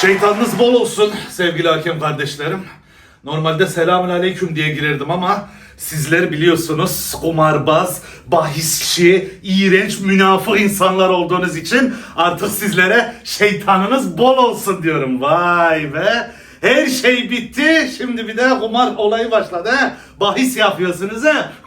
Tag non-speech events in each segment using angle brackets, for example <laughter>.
Şeytanınız bol olsun sevgili hakem kardeşlerim. Normalde selamun aleyküm diye girerdim ama sizler biliyorsunuz kumarbaz, bahisçi, iğrenç, münafık insanlar olduğunuz için artık sizlere şeytanınız bol olsun diyorum. Vay be. Her şey bitti. Şimdi bir de kumar olayı başladı. He? Bahis yapıyorsunuz he. <laughs>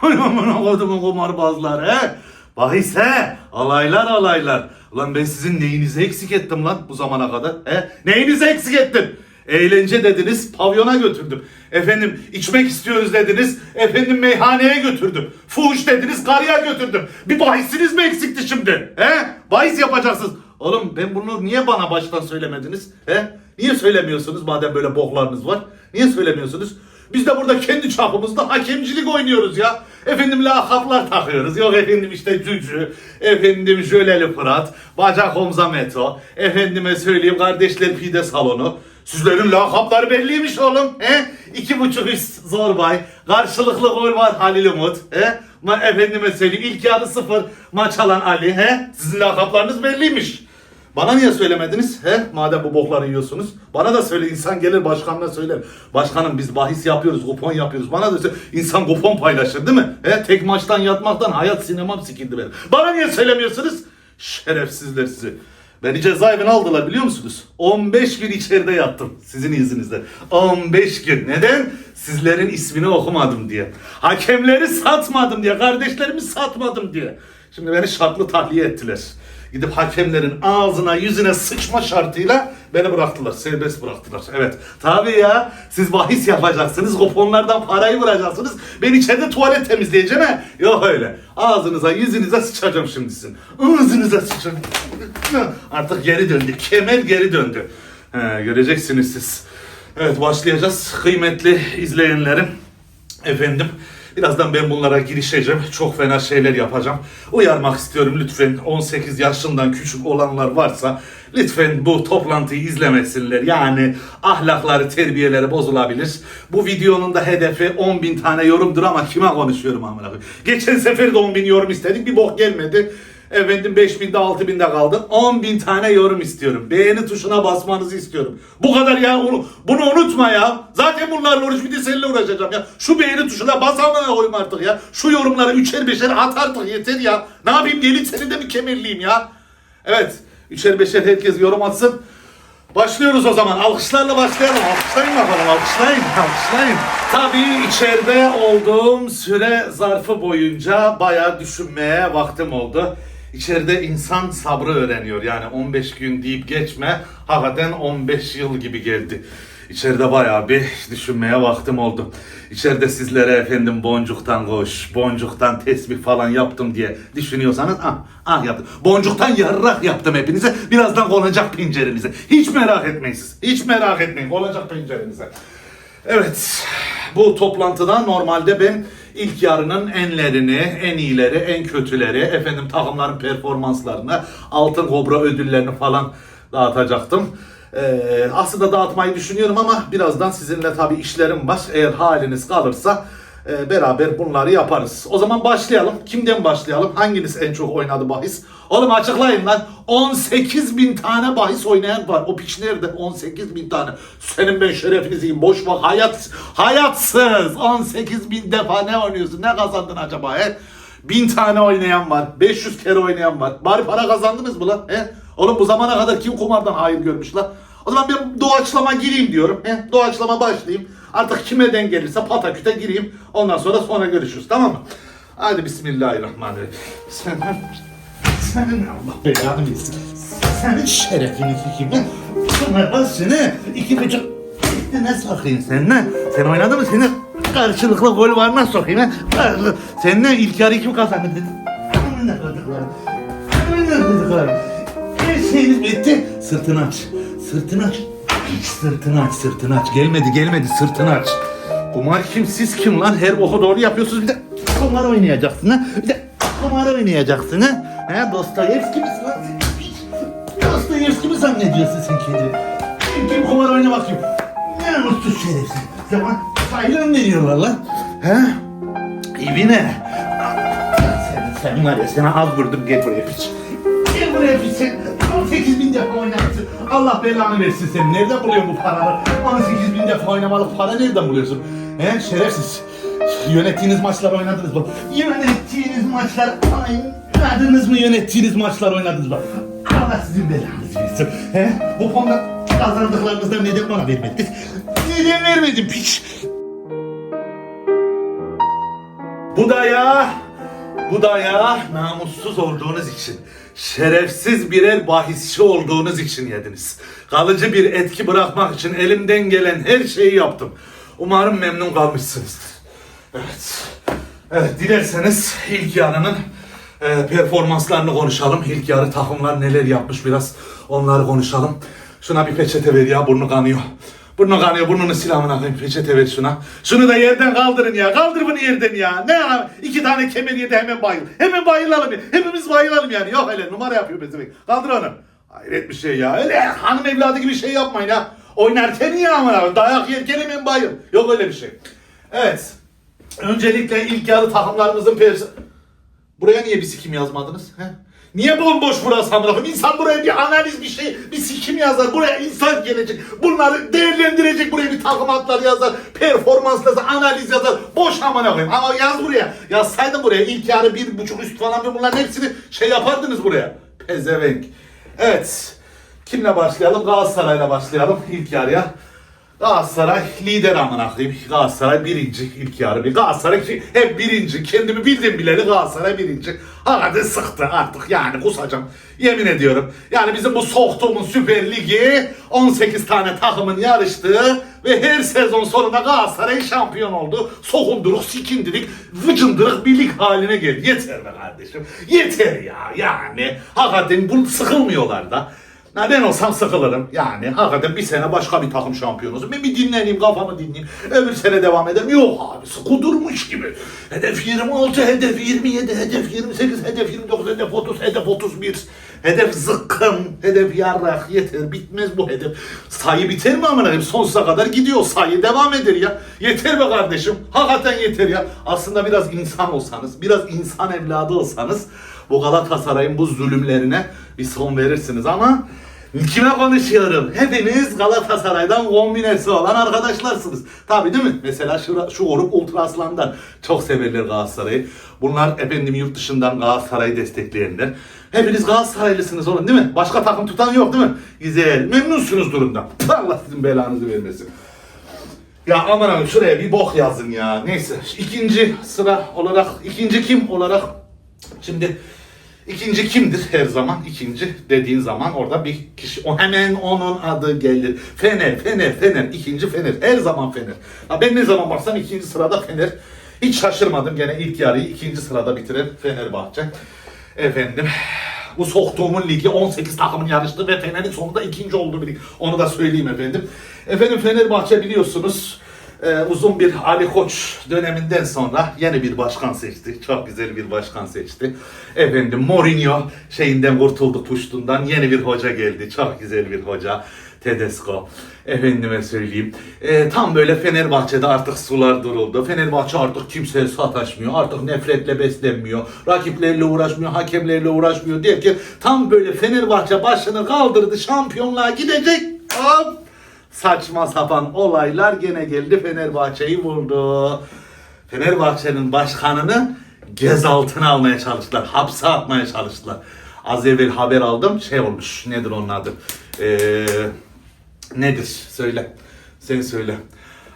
Kumarbazları he. Bahis he. Alaylar alaylar. Ulan ben sizin neyinizi eksik ettim lan bu zamana kadar? He? Neyinizi eksik ettim? Eğlence dediniz, pavyona götürdüm. Efendim içmek istiyoruz dediniz, efendim meyhaneye götürdüm. Fuhuş dediniz, karıya götürdüm. Bir bahisiniz mi eksikti şimdi? He? Bahis yapacaksınız. Oğlum ben bunu niye bana baştan söylemediniz? He? Niye söylemiyorsunuz madem böyle boklarınız var? Niye söylemiyorsunuz? Biz de burada kendi çapımızda hakemcilik oynuyoruz ya. Efendim lakaplar takıyoruz. Yok efendim işte Cücü, efendim Jöleli Fırat, Bacak Omza Meto, efendime söyleyeyim kardeşler pide salonu. Sizlerin lakapları belliymiş oğlum. He? İki buçuk üst Zorbay, karşılıklı gol var Halil Umut. He? Ma efendime söyleyeyim ilk yarı sıfır maç alan Ali. He? Sizin lakaplarınız belliymiş. Bana niye söylemediniz? He? Madem bu bokları yiyorsunuz. Bana da söyle. insan gelir başkanına söyler. Başkanım biz bahis yapıyoruz, kupon yapıyoruz. Bana da söyle. İnsan kupon paylaşır değil mi? He? Tek maçtan yatmaktan hayat sinemam sikildi benim. Bana niye söylemiyorsunuz? Şerefsizler sizi. Beni cezaevine aldılar biliyor musunuz? 15 gün içeride yattım sizin izninizle. 15 gün. Neden? Sizlerin ismini okumadım diye. Hakemleri satmadım diye. Kardeşlerimi satmadım diye. Şimdi beni şartlı tahliye ettiler. Gidip hakemlerin ağzına yüzüne sıçma şartıyla beni bıraktılar. Serbest bıraktılar. Evet. Tabii ya. Siz bahis yapacaksınız. Kuponlardan parayı vuracaksınız. Ben içeride tuvalet temizleyeceğim he. Yok öyle. Ağzınıza yüzünüze sıçacağım şimdi sizin. Ağzınıza sıçacağım. Artık geri döndü. Kemer geri döndü. He, göreceksiniz siz. Evet başlayacağız. Kıymetli izleyenlerim. Efendim birazdan ben bunlara girişeceğim. Çok fena şeyler yapacağım. Uyarmak istiyorum lütfen 18 yaşından küçük olanlar varsa lütfen bu toplantıyı izlemesinler. Yani ahlakları, terbiyeleri bozulabilir. Bu videonun da hedefi 10 bin tane yorumdur ama kime konuşuyorum amına. Geçen sefer de 10 bin yorum istedik bir bok gelmedi. Efendim 5000'de 6000'de kaldı. 10 bin tane yorum istiyorum. Beğeni tuşuna basmanızı istiyorum. Bu kadar ya. Bunu, unutma ya. Zaten bunlarla uğraş bir de seninle uğraşacağım ya. Şu beğeni tuşuna bas amına koyayım artık ya. Şu yorumları üçer beşer at artık yeter ya. Ne yapayım gelin senin de mi kemerliyim ya? Evet. Üçer beşer herkes yorum atsın. Başlıyoruz o zaman. Alkışlarla başlayalım. Alkışlayın bakalım. Alkışlayın. Alkışlayın. Tabii içeride olduğum süre zarfı boyunca bayağı düşünmeye vaktim oldu. İçeride insan sabrı öğreniyor. Yani 15 gün deyip geçme. Hakikaten 15 yıl gibi geldi. İçeride bayağı bir düşünmeye vaktim oldu. İçeride sizlere efendim boncuktan koş, boncuktan tesbih falan yaptım diye düşünüyorsanız ah, ah yaptım. Boncuktan yarrak yaptım hepinize. Birazdan konacak pencerenize. Hiç merak etmeyin siz. Hiç merak etmeyin. Konacak pencerenize. Evet, bu toplantıda normalde ben ilk yarının enlerini, en iyileri, en kötüleri, efendim takımların performanslarını, altın kobra ödüllerini falan dağıtacaktım. Ee, aslında dağıtmayı düşünüyorum ama birazdan sizinle tabii işlerim var. Eğer haliniz kalırsa e, beraber bunları yaparız. O zaman başlayalım. Kimden başlayalım? Hanginiz en çok oynadı bahis? Oğlum açıklayın lan. 18 bin tane bahis oynayan var. O piç nerede? 18 bin tane. Senin ben şerefinizi. Boş bak. Hayat, hayatsız. 18 bin defa ne oynuyorsun? Ne kazandın acaba he? Bin tane oynayan var. 500 kere oynayan var. Bari para kazandınız mı lan? He? Oğlum bu zamana kadar kim kumardan hayır görmüş lan? O zaman ben doğaçlama gireyim diyorum. He? Doğaçlama başlayayım. Artık kime denk gelirse pataküte gireyim. Ondan sonra sonra görüşürüz tamam mı? Hadi bismillahirrahmanirrahim. Sen, senin Allah belanı versin. Senin şerefini sikeyim. Sana ben seni iki buçuk ne sokayım seninle? Sen oynadın mı seni? Karşılıklı gol var nasıl sokayım ha? Seninle ilk yarı kim kazandı dedim. Ne koyduklarım. Ne koyduklarım. Her şeyiniz bitti. Sırtını aç. Sırtını aç. Sırtını aç, sırtını aç. Gelmedi, gelmedi. Sırtını aç. Kumar kim, siz kim lan? Her boku doğru yapıyorsunuz. Bir de kumar oynayacaksın ha. Bir de kumar oynayacaksın ha. He, Dostoyevski misin lan? Dostoyevski mi zannediyorsun sen kendini? Kim kim kumar oyna bakayım. Ne mutsuz şerefsiz. Fayda mı veriyorlar lan? He? İbine. Sen, sen var ya sana az vurdum gel buraya piç. Gel buraya piç sen. 18 bin defa oynarsın. Al Allah belanı versin seni. Nereden buluyorsun bu paraları? 18 bin defa oynamalık para nereden buluyorsun? He şerefsiz. Yönettiğiniz maçlar oynadınız mı? Yönettiğiniz maçlar oynadınız mı? Yönettiğiniz maçlar oynadınız mı? Allah sizin belanızı versin. He? Bu konuda kazandıklarınızdan neden bana vermediniz? Neden vermedin piç? Bu da ya, bu da ya namussuz olduğunuz için, şerefsiz birer bahisçi olduğunuz için yediniz. Kalıcı bir etki bırakmak için elimden gelen her şeyi yaptım. Umarım memnun kalmışsınızdır. Evet. Evet, dilerseniz ilk yarının e, performanslarını konuşalım. İlk yarı takımlar neler yapmış biraz onları konuşalım. Şuna bir peçete ver ya burnu kanıyor. Burnu kanıyor burnunu silahına koyayım peçete ver şuna. Şunu da yerden kaldırın ya kaldır bunu yerden ya. Ne ya iki tane kemer yedi hemen bayıl. Hemen bayılalım ya. Hepimiz bayılalım yani. Yok öyle numara yapıyor bezemek. Kaldır onu. Hayret bir şey ya. Öyle hanım evladı gibi şey yapmayın ha. Oynarken ya ama dayak yerken hemen bayıl. Yok öyle bir şey. Evet. Öncelikle ilk yarı takımlarımızın. Buraya niye bir sikim yazmadınız? He? Niye bomboş burası amına? İnsan buraya bir analiz bir şey, bir sikim yazar. Buraya insan gelecek. Bunları değerlendirecek. Buraya bir takım atlar yazar. Performans yazar, analiz yazar. Boş amına koyayım. Ama yaz buraya. Yazsaydın buraya. İlk yarı bir buçuk üst falan bunların hepsini şey yapardınız buraya. Pezevenk. Evet. Kimle başlayalım? Galatasaray'la başlayalım ilk yarıya. Galatasaray lider amına koyayım. Galatasaray birinci ilk yarı bir. Galatasaray ki- hep birinci. Kendimi bildim bileli Galatasaray birinci. Hakikaten sıktı artık yani kusacağım. Yemin ediyorum. Yani bizim bu soktuğumuz Süper Ligi 18 tane takımın yarıştığı ve her sezon sonunda Galatasaray şampiyon oldu. Sokunduruk, sikindirik, vıcındırık bir lig haline geldi. Yeter be kardeşim. Yeter ya yani. Hakikaten bu sıkılmıyorlar da. Ya ben olsam sıkılırım. Yani hakikaten bir sene başka bir takım şampiyon olsun. Ben bir dinleneyim, kafamı dinleyeyim. Öbür sene devam ederim. Yok abi, kudurmuş gibi. Hedef 26, hedef 27, hedef 28, hedef 29, hedef 30, hedef 31. Hedef zıkkım, hedef yarrak, yeter. Bitmez bu hedef. Sayı biter mi amına? Sonsuza kadar gidiyor. Sayı devam eder ya. Yeter be kardeşim. Hakikaten yeter ya. Aslında biraz insan olsanız, biraz insan evladı olsanız bu Galatasaray'ın bu zulümlerine bir son verirsiniz ama kime konuşuyorum? Hepiniz Galatasaray'dan kombinesi olan arkadaşlarsınız. Tabi değil mi? Mesela şu, şu grup Ultra Aslan'dan çok severler Galatasaray'ı. Bunlar efendim yurt dışından Galatasaray'ı destekleyenler. Hepiniz Galatasaraylısınız oğlum değil mi? Başka takım tutan yok değil mi? Güzel. Memnunsunuz durumdan. Allah sizin belanızı vermesin. Ya aman abi şuraya bir bok yazın ya. Neyse ikinci sıra olarak ikinci kim olarak şimdi ikinci kimdir her zaman ikinci dediğin zaman orada bir kişi o hemen onun adı gelir. Fener Fener Fener ikinci Fener her zaman Fener. Ha ben ne zaman baksam ikinci sırada Fener. Hiç şaşırmadım gene ilk yarıyı ikinci sırada bitiren Fenerbahçe. Efendim bu soktuğumun ligi 18 takımın yarıştı ve Fener'in sonunda ikinci oldu bir lig. Onu da söyleyeyim efendim. Efendim Fenerbahçe biliyorsunuz e, uzun bir Ali Koç döneminden sonra yeni bir başkan seçti. Çok güzel bir başkan seçti. Efendim Mourinho şeyinden kurtuldu puştundan. Yeni bir hoca geldi. Çok güzel bir hoca. Tedesco. Efendime söyleyeyim. E, tam böyle Fenerbahçe'de artık sular duruldu. Fenerbahçe artık kimseye sataşmıyor. Artık nefretle beslenmiyor. Rakiplerle uğraşmıyor. Hakemlerle uğraşmıyor derken tam böyle Fenerbahçe başını kaldırdı. Şampiyonluğa gidecek. Hop! Saçma sapan olaylar gene geldi Fenerbahçe'yi vurdu. Fenerbahçe'nin başkanını gözaltına almaya çalıştılar. Hapse atmaya çalıştılar. Az evvel haber aldım. Şey olmuş. Nedir onun adı? Eee Nedir? Söyle. Sen söyle.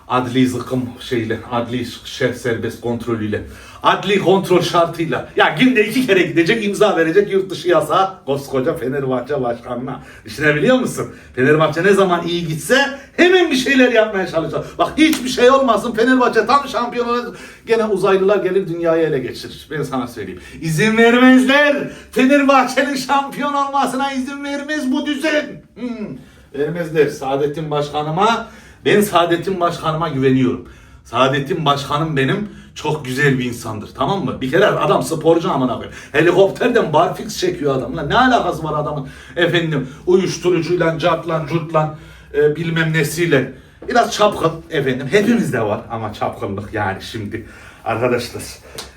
Adli zıkım şeyle, adli şef serbest kontrolüyle, adli kontrol şartıyla. Ya günde iki kere gidecek, imza verecek yurt dışı yasağı koskoca Fenerbahçe başkanına. Düşünebiliyor musun? Fenerbahçe ne zaman iyi gitse hemen bir şeyler yapmaya çalışacak. Bak hiçbir şey olmasın Fenerbahçe tam şampiyon olur. Gene uzaylılar gelir dünyayı ele geçirir. Ben sana söyleyeyim. İzin vermezler. Fenerbahçe'nin şampiyon olmasına izin vermez bu düzen. Hmm. Vermezler. Saadettin Başkanıma, ben Saadettin Başkanıma güveniyorum. Saadettin Başkanım benim çok güzel bir insandır. Tamam mı? Bir kere adam sporcu amına koyayım. Helikopterden barfix çekiyor adam. Lan ne alakası var adamın? Efendim uyuşturucuyla, cartla, curtla e, bilmem nesiyle. Biraz çapkın efendim. Hepimizde var ama çapkınlık yani şimdi. Arkadaşlar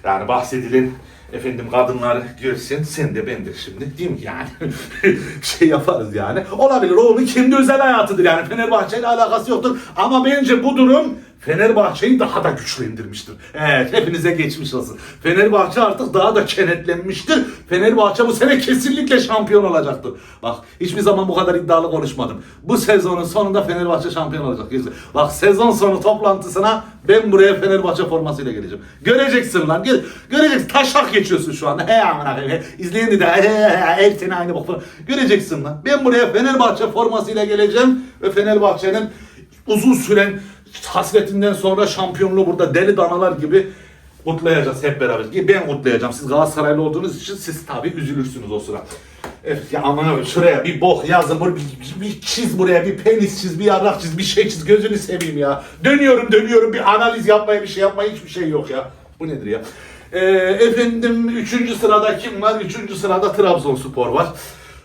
yani bahsedilen Efendim kadınlar görsün sen de ben de şimdi değil mi yani <laughs> şey yaparız yani. Olabilir o onun kendi özel hayatıdır yani Fenerbahçe ile alakası yoktur. Ama bence bu durum Fenerbahçe'yi daha da güçlendirmiştir. Evet hepinize geçmiş olsun. Fenerbahçe artık daha da kenetlenmiştir. Fenerbahçe bu sene kesinlikle şampiyon olacaktır. Bak hiçbir zaman bu kadar iddialı konuşmadım. Bu sezonun sonunda Fenerbahçe şampiyon olacak. Bak sezon sonu toplantısına ben buraya Fenerbahçe formasıyla geleceğim. Göreceksin lan. Gö göreceksin. Taşak geçiyorsun şu anda. He amına koyayım. İzleyen de he he aynı falan. Göreceksin lan. Ben buraya Fenerbahçe formasıyla geleceğim ve Fenerbahçe'nin uzun süren hasretinden sonra şampiyonluğu burada deli danalar gibi kutlayacağız hep beraber. Ben kutlayacağım. Siz Galatasaraylı olduğunuz için siz tabii üzülürsünüz o sıra. Evet ya aman şuraya bir bok yazın, bir, bir, bir çiz buraya, bir penis çiz, bir yarrak çiz, bir şey çiz, gözünü seveyim ya. Dönüyorum dönüyorum, bir analiz yapmaya, bir şey yapmaya hiçbir şey yok ya. Bu nedir ya? Ee, efendim üçüncü sırada kim var? Üçüncü sırada Trabzonspor var.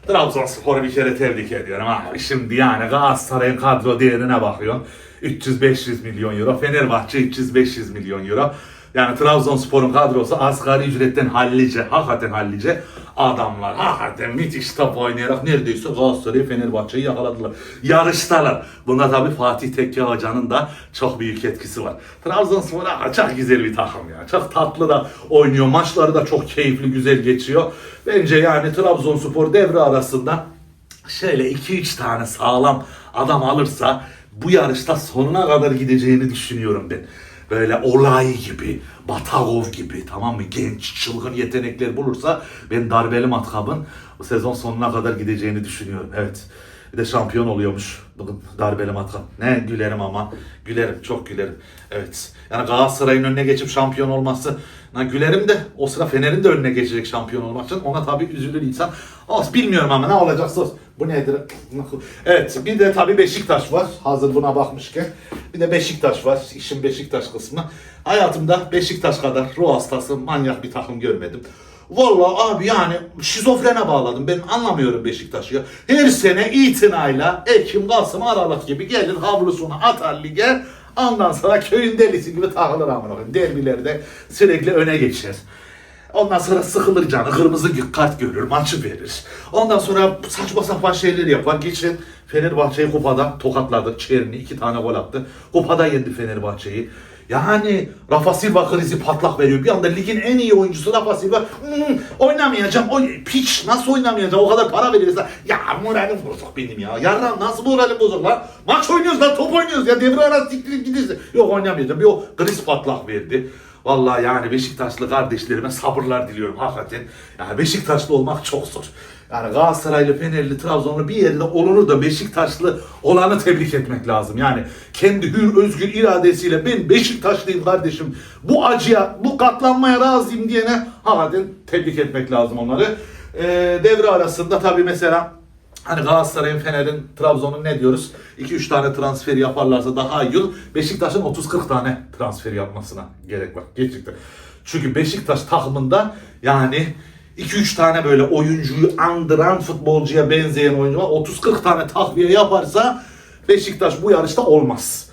Trabzonspor'u bir kere tebrik ediyorum ama şimdi yani Galatasaray'ın kadro değerine bakıyorsun. 300-500 milyon euro. Fenerbahçe 300-500 milyon euro. Yani Trabzonspor'un kadrosu asgari ücretten hallice, hakikaten hallice adamlar. Hakikaten müthiş top oynayarak neredeyse Galatasaray'ı Fenerbahçe'yi yakaladılar. Yarıştalar. Bunda tabii Fatih Tekke Hoca'nın da çok büyük etkisi var. Trabzonspor ha, çok güzel bir takım ya. Çok tatlı da oynuyor. Maçları da çok keyifli, güzel geçiyor. Bence yani Trabzonspor devre arasında şöyle 2-3 tane sağlam adam alırsa bu yarışta sonuna kadar gideceğini düşünüyorum ben. Böyle olay gibi, Batagov gibi tamam mı? Genç, çılgın yetenekler bulursa ben darbeli matkabın sezon sonuna kadar gideceğini düşünüyorum. Evet. Bir de şampiyon oluyormuş. Bakın darbeli matkap. Ne gülerim ama. Gülerim, çok gülerim. Evet. Yani Galatasaray'ın önüne geçip şampiyon olması gülerim de o sıra Fener'in de önüne geçecek şampiyon olmak için. Ona tabii üzülür insan. Olsun bilmiyorum ama ne olacaksa olsun. Bu nedir? Evet bir de tabii Beşiktaş var. Hazır buna bakmışken. Bir de Beşiktaş var. İşin Beşiktaş kısmı. Hayatımda Beşiktaş kadar ruh hastası manyak bir takım görmedim. Vallahi abi yani şizofrene bağladım. Ben anlamıyorum Beşiktaş'ı. Her sene itinayla Ekim, Kasım, Aralık gibi gelir havlusunu atar lige. Ondan sonra köyün delisi gibi takılır amına koyayım. Derbilerde sürekli öne geçer. Ondan sonra sıkılır canı, kırmızı kart görür, maçı verir. Ondan sonra saçma sapan şeyler yapar. Geçen Fenerbahçe'yi kupada tokatladı. Çerni iki tane gol attı. Kupada yendi Fenerbahçe'yi. Yani Rafa Silva krizi patlak veriyor. Bir anda ligin en iyi oyuncusu Rafa Silva. "Hmm, oynamayacağım. Oy, piç nasıl oynamayacağım? O kadar para veriyorsa. Ya moralim bozuk benim ya. Yarın nasıl moralim bozuk lan? Maç oynuyoruz lan top oynuyoruz ya. Devre arası siktirip gidiyorsun. Yok oynamayacağım. O kriz patlak verdi. Vallahi yani Beşiktaşlı kardeşlerime sabırlar diliyorum hakikaten. Yani Beşiktaşlı olmak çok zor. Yani Galatasaraylı, Fenerli, Trabzonlu bir yerde olunur da Beşiktaşlı olanı tebrik etmek lazım. Yani kendi hür, özgür iradesiyle ben Beşiktaşlıyım kardeşim. Bu acıya, bu katlanmaya razıyım diyene hakikaten tebrik etmek lazım onları. Ee, devre arasında tabii mesela Hani Galatasaray'ın, Fener'in, Trabzon'un ne diyoruz? 2-3 tane transfer yaparlarsa daha iyi olur. Beşiktaş'ın 30-40 tane transfer yapmasına gerek var. Gerçekten. Çünkü Beşiktaş takımında yani 2-3 tane böyle oyuncuyu andıran futbolcuya benzeyen oyuncu var. 30-40 tane takviye yaparsa Beşiktaş bu yarışta olmaz.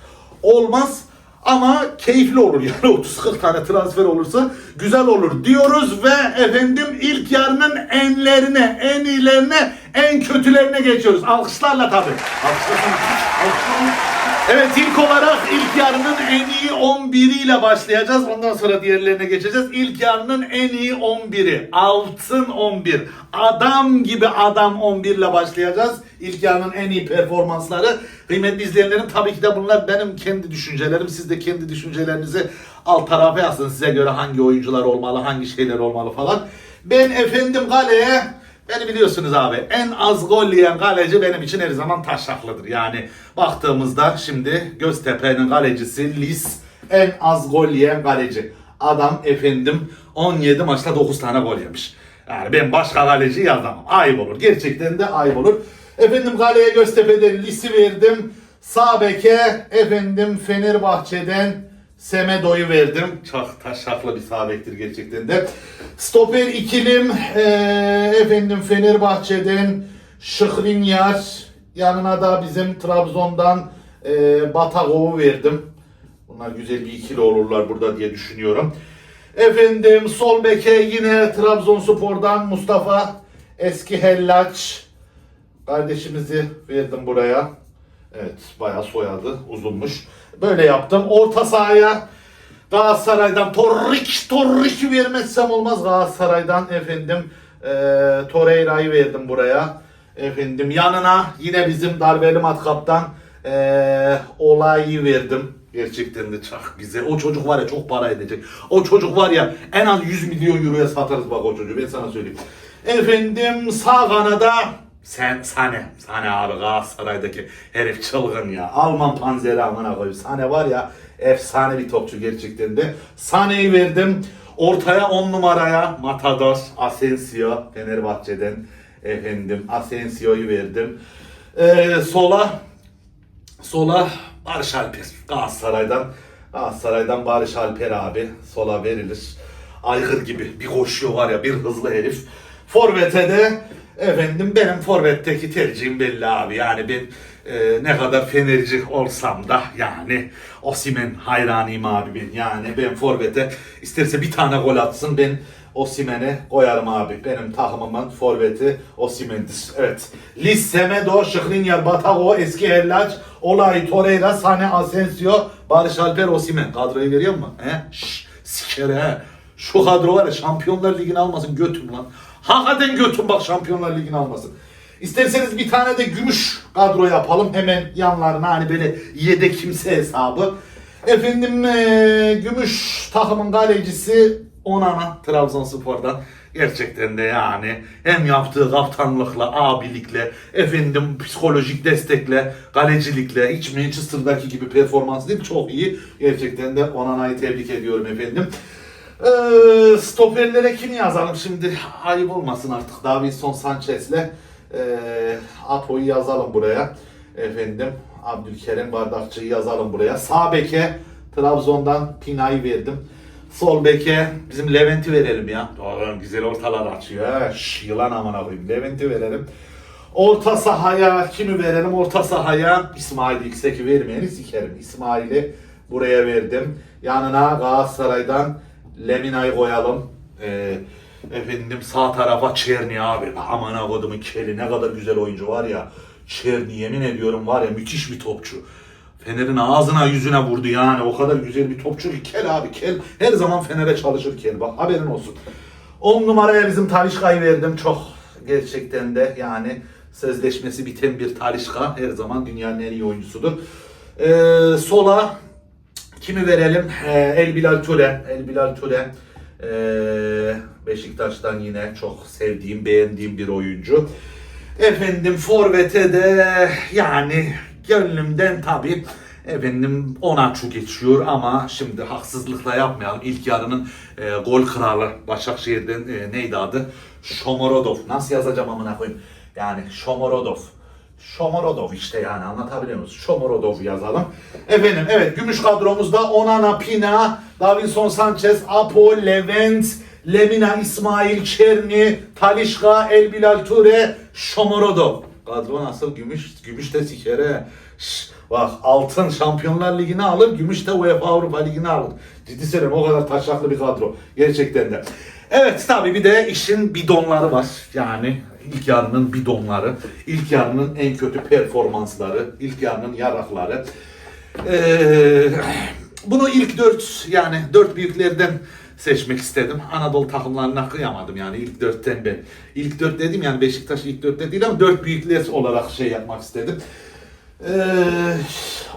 Olmaz ama keyifli olur yani <laughs> 30-40 tane transfer olursa güzel olur diyoruz ve efendim ilk yarının enlerine, en iyilerine, en kötülerine geçiyoruz. Alkışlarla tabii. Alkışlarla. Alkışlarla. Evet ilk olarak ilk yarının en iyi 11 ile başlayacağız. Ondan sonra diğerlerine geçeceğiz. İlk yarının en iyi 11'i. Altın 11. Adam gibi adam 11 ile başlayacağız. İlk yarının en iyi performansları. Kıymetli izleyenlerim tabii ki de bunlar benim kendi düşüncelerim. Siz de kendi düşüncelerinizi alt tarafa yazın. Size göre hangi oyuncular olmalı, hangi şeyler olmalı falan. Ben efendim kaleye Beni biliyorsunuz abi en az gol yiyen kaleci benim için her zaman taşraklıdır. Yani baktığımızda şimdi Göztepe'nin kalecisi Lis en az gol yiyen kaleci. Adam efendim 17 maçta 9 tane gol yemiş. Yani ben başka kaleci yazamam. Ayıp olur. Gerçekten de ayıp olur. Efendim kaleye Göztepe'den Lis'i verdim. Sağ beke efendim Fenerbahçe'den Semedo'yu verdim. Çok taşaklı bir sağ bektir gerçekten de. Stoper ikilim eee, efendim Fenerbahçe'den Şıhrinyar yanına da bizim Trabzon'dan eee Batagov'u verdim. Bunlar güzel bir ikili olurlar burada diye düşünüyorum. Efendim sol beke yine Trabzonspor'dan Mustafa Eski Hellaç kardeşimizi verdim buraya. Evet bayağı soyadı uzunmuş. Böyle yaptım. Orta sahaya Galatasaray'dan Torrik Torrik vermezsem olmaz Galatasaray'dan efendim e, Torreira'yı verdim buraya. Efendim yanına yine bizim darbeli matkaptan e, olayı verdim. Gerçekten de çok güzel. O çocuk var ya çok para edecek. O çocuk var ya en az 100 milyon euroya satarız bak o çocuğu ben sana söyleyeyim. Efendim sağ kanada sen Sane. Sane abi Galatasaray'daki herif çılgın ya. Alman panzeri amına koyayım. Sane var ya efsane bir topçu gerçekten de. Sane'yi verdim. Ortaya 10 numaraya Matador Asensio Fenerbahçe'den efendim Asensio'yu verdim. Ee, sola sola Barış Alper Galatasaray'dan Galatasaray'dan Barış Alper abi sola verilir. Aygır gibi bir koşuyor var ya bir hızlı herif. Forvet'e de efendim benim forvetteki tercihim belli abi. Yani ben e, ne kadar fenerci olsam da yani Osimen hayranıyım abi ben. Yani ben forvete isterse bir tane gol atsın ben Osimen'e koyarım abi. Benim takımımın forveti Osimen'dir. Evet. Lis Semedo, Şıkrinyar, Batago, Eski Hellaç, Olay, Torreira, Sane, Asensio, Barış Alper, Osimen. Kadroyu veriyor mu? He? Şşş, sikere he. Şu kadro var ya Şampiyonlar Ligi'ni almasın götüm lan. Hakikaten götüm bak Şampiyonlar Ligi'ni almasın. İsterseniz bir tane de gümüş kadro yapalım. Hemen yanlarına hani böyle yedek kimse hesabı. Efendim eee, gümüş takımın kalecisi Onana Trabzonspor'dan. Gerçekten de yani hem yaptığı kaptanlıkla, abilikle, efendim psikolojik destekle, kalecilikle, hiç Manchester'daki gibi performans değil çok iyi. Gerçekten de Onana'yı tebrik ediyorum efendim. Ee, stoperlere kim yazalım şimdi? Ayıp olmasın artık. Davinson Sanchez'le e, Apo'yu yazalım buraya. Efendim Abdülkerim Bardakçı'yı yazalım buraya. Sağ beke Trabzon'dan Pina'yı verdim. Sol beke bizim Levent'i verelim ya. Doğru, güzel ortalar açıyor. ha. Şş, yılan amına koyayım. Levent'i verelim. Orta sahaya kimi verelim? Orta sahaya İsmail Yüksek'i vermeyeni sikerim. İsmail'i buraya verdim. Yanına Galatasaray'dan Lemina'yı koyalım. Ee, efendim sağ tarafa Çerni abi. Aman akodumun keli ne kadar güzel oyuncu var ya. Çerni yemin ediyorum var ya müthiş bir topçu. Fener'in ağzına yüzüne vurdu yani. O kadar güzel bir topçu ki kel abi kel. Her zaman Fener'e çalışır kel bak haberin olsun. 10 numaraya bizim Talişka'yı verdim. Çok gerçekten de yani sözleşmesi biten bir Talişka her zaman dünyanın en iyi oyuncusudur. Ee, sola kimi verelim? Ee, El Bilal Ture. El Bilal Ture. Ee, Beşiktaş'tan yine çok sevdiğim, beğendiğim bir oyuncu. Efendim Forvet'e de yani gönlümden tabii efendim Onaçu geçiyor ama şimdi haksızlıkla yapmayalım. İlk yarının e, gol kralı Başakşehir'den e, neydi adı? Shomorodov. Nasıl yazacağım amına koyayım? Yani Shomorodov. Shomorodov işte yani anlatabiliyor muyuz? Shomorodov yazalım. Efendim evet gümüş kadromuzda Onana, Pina, Davinson Sanchez, Apo, Levent, Lemina, İsmail, Çerni, Talişka, El Bilal Ture, Shomorodov. Kadro nasıl? Gümüş, gümüş de sikere. Şş, bak altın Şampiyonlar Ligi'ni alır, gümüş de UEFA Avrupa Ligi'ni alır. Ciddi söylüyorum o kadar taşaklı bir kadro. Gerçekten de. Evet tabii bir de işin bidonları var. Yani ilk yarının bidonları, ilk yarının en kötü performansları, ilk yarının yarakları. Ee, bunu ilk dört yani dört büyüklerden seçmek istedim. Anadolu takımlarına kıyamadım yani ilk dörtten ben. İlk dört dedim yani Beşiktaş ilk dörtte değil ama dört büyükler olarak şey yapmak istedim. Ee,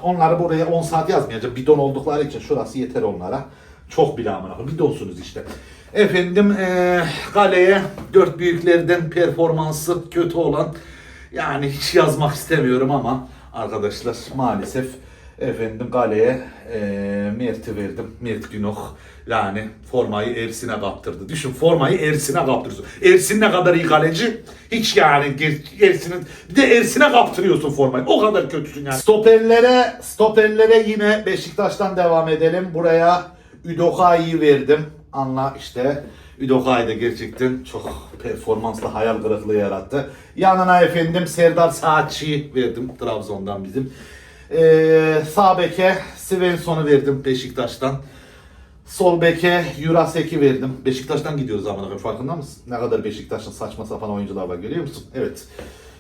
onları buraya 10 saat yazmayacağım. Bidon oldukları için şurası yeter onlara. Çok bile amına. Bidonsunuz işte. Efendim ee, kaleye dört büyüklerden performansı kötü olan yani hiç yazmak istemiyorum ama arkadaşlar maalesef efendim kaleye e, Mert'i verdim. Mert Günok yani formayı Ersin'e kaptırdı. Düşün formayı Ersin'e kaptırıyorsun. Ersin ne kadar iyi kaleci. Hiç yani Ersin'in bir de Ersin'e kaptırıyorsun formayı. O kadar kötüsün yani. Stoperlere stoperlere yine Beşiktaş'tan devam edelim. Buraya Udoka'yı verdim. Anla işte Udoka'yı da gerçekten çok performanslı hayal kırıklığı yarattı. Yanına efendim Serdar Saatçı'yı verdim Trabzon'dan bizim. Ee, sağ beke Svensson'u verdim Beşiktaş'tan. Sol beke Jurasek'i verdim. Beşiktaş'tan gidiyoruz koyayım farkında mısın? Ne kadar Beşiktaş'ın saçma sapan oyuncular var görüyor musun? Evet.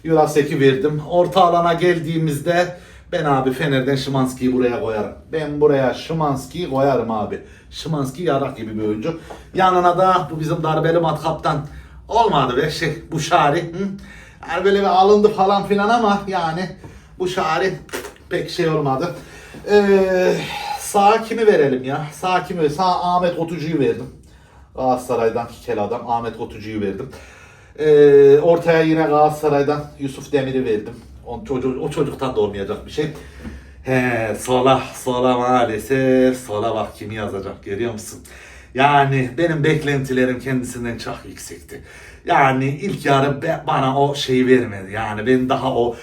Jurasek'i verdim. Orta alana geldiğimizde ben abi Fener'den Şimanski'yi buraya koyarım. Ben buraya Şimanski'yi koyarım abi. Şimanski yarak gibi bir oyuncu. Yanına da bu bizim darbeli matkaptan olmadı be şey bu şari. Hı? Yani böyle bir alındı falan filan ama yani bu şari pek şey olmadı. Ee, sağ kimi verelim ya? Sağ kimi? Sağ Ahmet Otucu'yu verdim. Galatasaray'dan kel adam Ahmet Otucu'yu verdim. Ee, ortaya yine Galatasaray'dan Yusuf Demir'i verdim. O, çocuk, o çocuktan da olmayacak bir şey. He, sola, sola maalesef. Sola bak kimi yazacak görüyor musun? Yani benim beklentilerim kendisinden çok yüksekti. Yani ilk yarı bana o şeyi vermedi. Yani ben daha o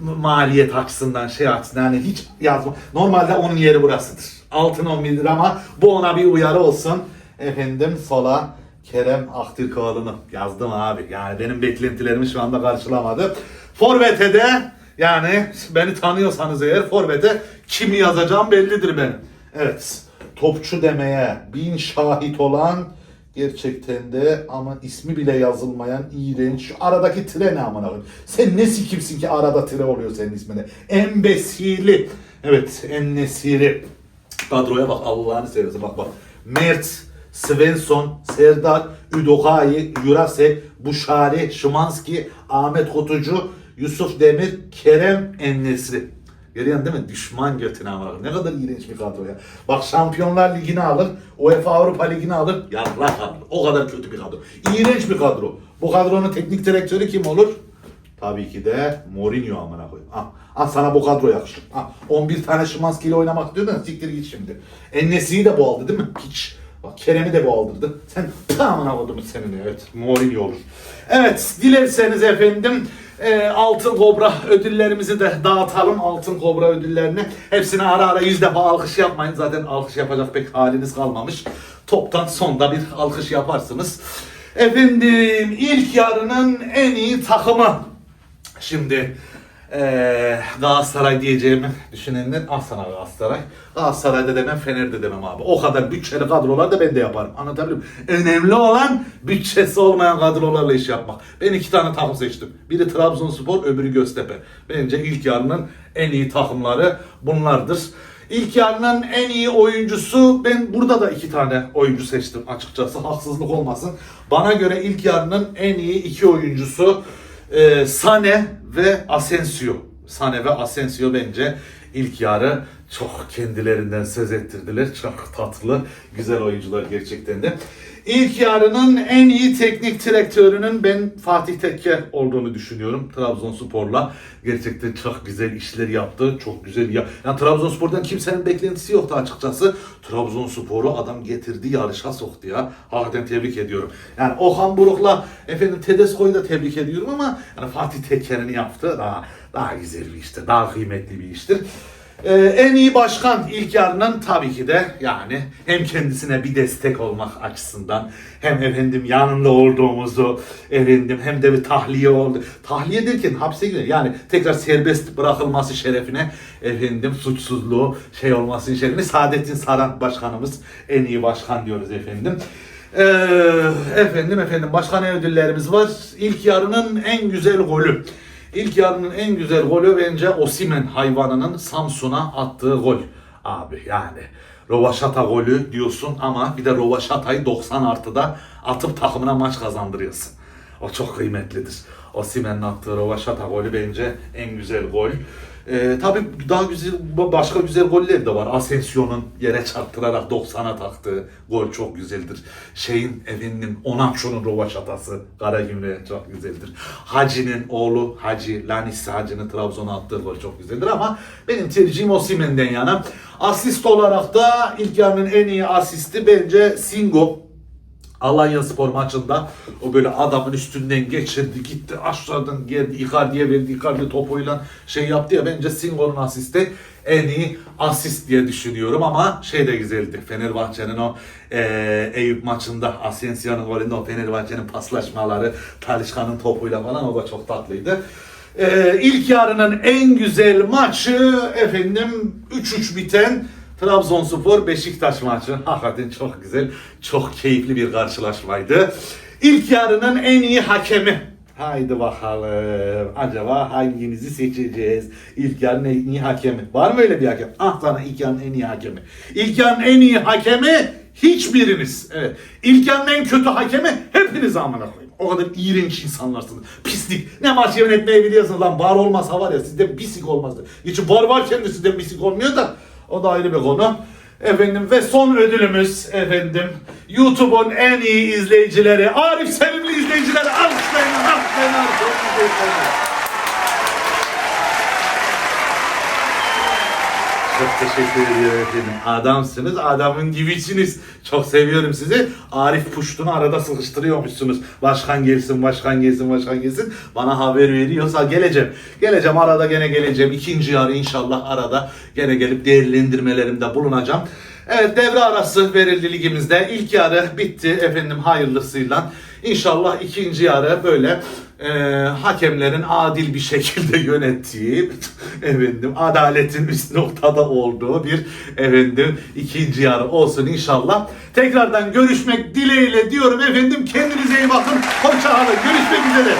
maliyet açısından şey açısından yani hiç yazma. Normalde onun yeri burasıdır. Altın 11'dir ama bu ona bir uyarı olsun. Efendim sola Kerem Aktürkoğlu'nu yazdım abi. Yani benim beklentilerimi şu anda karşılamadı. Forvet'e de yani beni tanıyorsanız eğer Forvet'e kimi yazacağım bellidir benim. Evet. Topçu demeye bin şahit olan gerçekten de ama ismi bile yazılmayan iğrenç. Şu aradaki tire ne amına koyayım? Sen ne sikimsin ki arada tire oluyor senin isminde? Embesili. Evet, Ennesiri. Kadroya bak Allah'ını seversen bak bak. Mert, Svensson, Serdar, Udokai, Jurasek, Buşari, Şimanski, Ahmet Kutucu, Yusuf Demir, Kerem Ennesri. Görüyorsun değil mi? Düşman götüne ama. Ne kadar iğrenç bir kadro ya. Bak Şampiyonlar Ligi'ni alır, UEFA Avrupa Ligi'ni alır, yarrak alır. O kadar kötü bir kadro. İğrenç bir kadro. Bu kadronun teknik direktörü kim olur? Tabii ki de Mourinho amına koyayım. Ah, ah sana bu kadro yakışır. Ah, 11 tane Şimanski ile oynamak diyor da siktir git şimdi. Ennesi'yi de bu aldı değil mi? Hiç. Bak Kerem'i de bu aldırdı. Sen tamamına koydum senin evet. Mourinho olur. Evet dilerseniz efendim e, Altın Kobra ödüllerimizi de dağıtalım. Altın Kobra ödüllerini. Hepsine ara ara yüz defa alkış yapmayın. Zaten alkış yapacak pek haliniz kalmamış. Toptan sonda bir alkış yaparsınız. Efendim ilk yarının en iyi takımı. Şimdi eee Galatasaray diyeceğimi düşünenler ah sana Galatasaray. Galatasaray'da demem Fener'de demem abi. O kadar bütçeli kadrolar da ben de yaparım. Anlatabiliyor muyum? Önemli olan bütçesi olmayan kadrolarla iş yapmak. Ben iki tane takım seçtim. Biri Trabzonspor öbürü Göztepe. Bence ilk yarının en iyi takımları bunlardır. İlk yarının en iyi oyuncusu ben burada da iki tane oyuncu seçtim açıkçası haksızlık olmasın. Bana göre ilk yarının en iyi iki oyuncusu e, Sane ve Asensio. Sane ve Asensio bence ilk yarı çok kendilerinden söz ettirdiler. Çok tatlı, güzel oyuncular gerçekten de. İlk yarının en iyi teknik direktörünün ben Fatih Tekke olduğunu düşünüyorum. Trabzonspor'la gerçekten çok güzel işler yaptı. Çok güzel ya. Yani Trabzonspor'dan kimsenin beklentisi yoktu açıkçası. Trabzonspor'u adam getirdi yarışa soktu ya. Hakikaten tebrik ediyorum. Yani Okan Buruk'la efendim Tedesco'yu da tebrik ediyorum ama yani Fatih Tekke'nin yaptığı daha daha güzel bir iştir. Daha kıymetli bir iştir. Ee, en iyi başkan ilk yarının tabii ki de yani hem kendisine bir destek olmak açısından hem efendim yanında olduğumuzu efendim hem de bir tahliye oldu. Tahliye derken hapse giriyor. Yani tekrar serbest bırakılması şerefine efendim suçsuzluğu şey olması şerefine Saadettin Saran başkanımız en iyi başkan diyoruz efendim. Ee, efendim efendim başka ne ödüllerimiz var? İlk yarının en güzel golü. İlk yarının en güzel golü bence Osimen hayvanının Samsun'a attığı gol. Abi yani Rovaşata golü diyorsun ama bir de Rovaşata'yı 90 artıda atıp takımına maç kazandırıyorsun. O çok kıymetlidir. Osimen'in attığı Rovaşata golü bence en güzel gol. Ee, tabii daha güzel başka güzel goller de var. Asensio'nun yere çarptırarak 90'a taktığı gol çok güzeldir. Şeyin efendim Onaço'nun rovaşatası Karagümrük'e çok güzeldir. Hacı'nın oğlu Hacı Lanis Hacı'nın Trabzon'a attığı gol çok güzeldir ama benim tercihim Osimhen'den yana. Asist olarak da ilk yarının en iyi asisti bence Singo. Alanya Spor maçında o böyle adamın üstünden geçirdi gitti aşağıdan geldi Icardi'ye verdi Icardi topuyla şey yaptı ya bence Singo'nun asisti en iyi asist diye düşünüyorum ama şey de güzeldi Fenerbahçe'nin o eee Eyüp maçında Asensio'nun golünde o Fenerbahçe'nin paslaşmaları Talişka'nın topuyla falan o da çok tatlıydı. Eee ilk yarının en güzel maçı efendim 3-3 biten Trabzonspor Beşiktaş maçı <laughs> hakikaten çok güzel, çok keyifli bir karşılaşmaydı. İlk yarının en iyi hakemi. Haydi bakalım. Acaba hanginizi seçeceğiz? İlk yarının en iyi hakemi. Var mı öyle bir hakem? Ah sana ilk yarının en iyi hakemi. İlk yarının en iyi hakemi hiçbiriniz. Evet. İlk yarının en kötü hakemi hepiniz amına koyayım. O kadar iğrenç insanlarsınız. Pislik. Ne maç yönetmeyi biliyorsunuz lan. Bar olmasa var ya sizde bisik olmazdı. Geçi bar varken de sizde bisik olmuyor da. O da ayrı bir konu. Efendim ve son ödülümüz efendim YouTube'un en iyi izleyicileri Arif Sevimli izleyicileri alkışlayın alkışlayın alkışlayın. Çok teşekkür ediyorum efendim. Adamsınız, adamın gibisiniz. Çok seviyorum sizi. Arif Puştun'u arada sıkıştırıyormuşsunuz. Başkan gelsin, başkan gelsin, başkan gelsin. Bana haber veriyorsa geleceğim. Geleceğim, arada gene geleceğim. İkinci yarı inşallah arada gene gelip değerlendirmelerimde bulunacağım. Evet devre arası verildi ligimizde. İlk yarı bitti efendim hayırlısıyla. İnşallah ikinci yarı böyle e, hakemlerin adil bir şekilde <laughs> yönettiği, efendim adaletin üst noktada olduğu bir efendim ikinci yarı olsun inşallah. Tekrardan görüşmek dileğiyle diyorum efendim. Kendinize iyi bakın. Hoşçakalın. Görüşmek üzere.